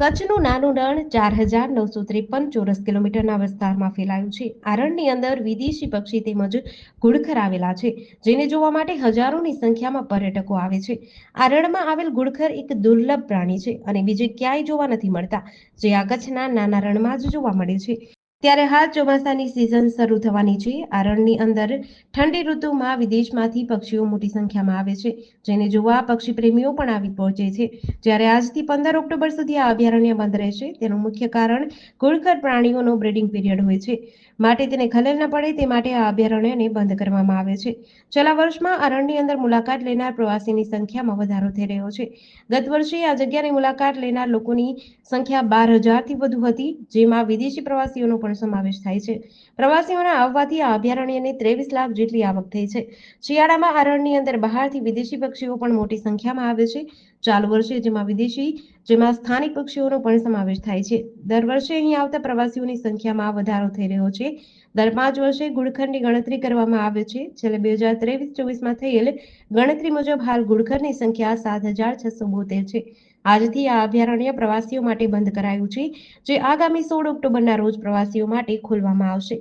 કચ્છનું નાનું રણ ચાર હજાર નવસો ત્રેપન ચોરસ કિલોમીટરના વિસ્તારમાં ફેલાયું છે. આ રણની અંદર વિદેશી પક્ષી તેમજ ઘુડખર આવેલા છે, જેને જોવા માટે હજારોની સંખ્યામાં પર્યટકો આવે છે. આ રણમાં આવેલ ઘુડખર એક દુર્લભ પ્રાણી છે અને બીજે ક્યાંય જોવા નથી મળતા, જે આ કચ્છના નાના રણમાં જ જોવા મળે છે. ત્યારે હાલ ચોમાસાની સિઝન શરૂ થવાની છે. આ રણની અંદર ઠંડી ઋતુમાં વિદેશમાંથી પક્ષીઓ મોટી સંખ્યામાં આવે છે, જેને જોવા પક્ષી પ્રેમીઓ પણ આવી પહોંચે છે. જ્યારે આજથી પંદર ઓક્ટોબર સુધી આ અભયારણ્ય બંધ રહેશે, તેનું મુખ્ય કારણ ઘુડખર પ્રાણીઓનો બ્રીડિંગ પીરિયડ હોય છે. માટે તેને ખલેલ ન પડે, તે માટે આ અભયારણ્યને બંધ કરવામાં આવે છે. છેલ્લા વર્ષમાં અરણની અંદર મુલાકાત લેનાર પ્રવાસીની સંખ્યામાં વધારો થઈ રહ્યો છે. ગત વર્ષે આ જગ્યાની મુલાકાત લેનાર લોકોની સંખ્યા બાર હજારથી વધુ હતી, જેમાં વિદેશી પ્રવાસીઓનો પણ સમાવેશ થાય છે. પ્રવાસીઓના આવવાથી આ અભયારણ્યને ત્રેવીસ લાખ જેટલી આવક થઈ છે. શિયાળામાં અરણની અંદર બહારથી વિદેશી પક્ષીઓ પણ મોટી સંખ્યામાં આવે છે. ચાલુ વર્ષે જેમાં વિદેશી, જેમાં સ્થાનિક પક્ષીઓનો પણ સમાવેશ થાય છે. દર વર્ષે અહીં આવતા પ્રવાસીઓની સંખ્યામાં વધારો થઈ રહ્યો છે. દર પાંચ વર્ષે ગુડખરની ગણતરી કરવામાં આવે છે. છેલ્લે બે હજાર ત્રેવીસ, ચોવીસમાં થયેલ ગણતરી મુજબ હાલ ગુડખરની સંખ્યા સાત હજાર છસો બોતેર છે. આજથી આ અભયારણ્ય પ્રવાસીઓ માટે બંધ કરાયું છે, જે આગામી સોળ ઓક્ટોબરના રોજ પ્રવાસીઓ માટે ખોલવામાં આવશે.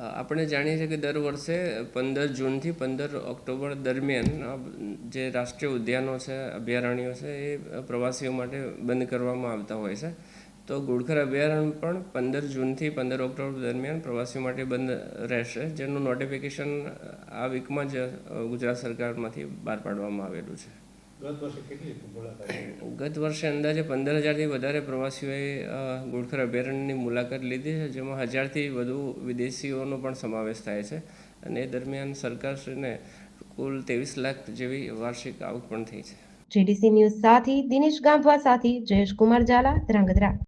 આપણે જાણીએ છીએ કે દર વર્ષે પંદર જૂનથી પંદર ઓક્ટોબર દરમિયાન જે રાષ્ટ્રીય ઉદ્યાનો છે, અભયારણ્યો છે, એ પ્રવાસીઓ માટે બંધ કરવામાં આવતા હોય છે. તો ગુડખર અભયારણ્ય પણ પંદર જૂનથી પંદર ઓક્ટોબર દરમિયાન પ્રવાસીઓ માટે બંધ રહેશે, જેનું નોટિફિકેશન આ વીકમાં જ ગુજરાત સરકારમાંથી બહાર પાડવામાં આવેલું છે. ગત વર્ષે અંદાજે પંદર હજારથી વધારે પ્રવાસીઓએ ગુડખર અભયારણ્યની મુલાકાત લીધી છે જેમાં હજારથી વધુ વિદેશીઓનો પણ સમાવેશ થાય છે અને એ દરમિયાન સરકારશ્રીને કુલ ત્રેવીસ લાખ જેવી વાર્ષિક આવક પણ થઈ છે. જીડીસી ન્યૂઝ સાથે દિનેશ ગાંભવા સાથે જયેશ કુમાર ઝાલા ધ્રાંગધ્રા.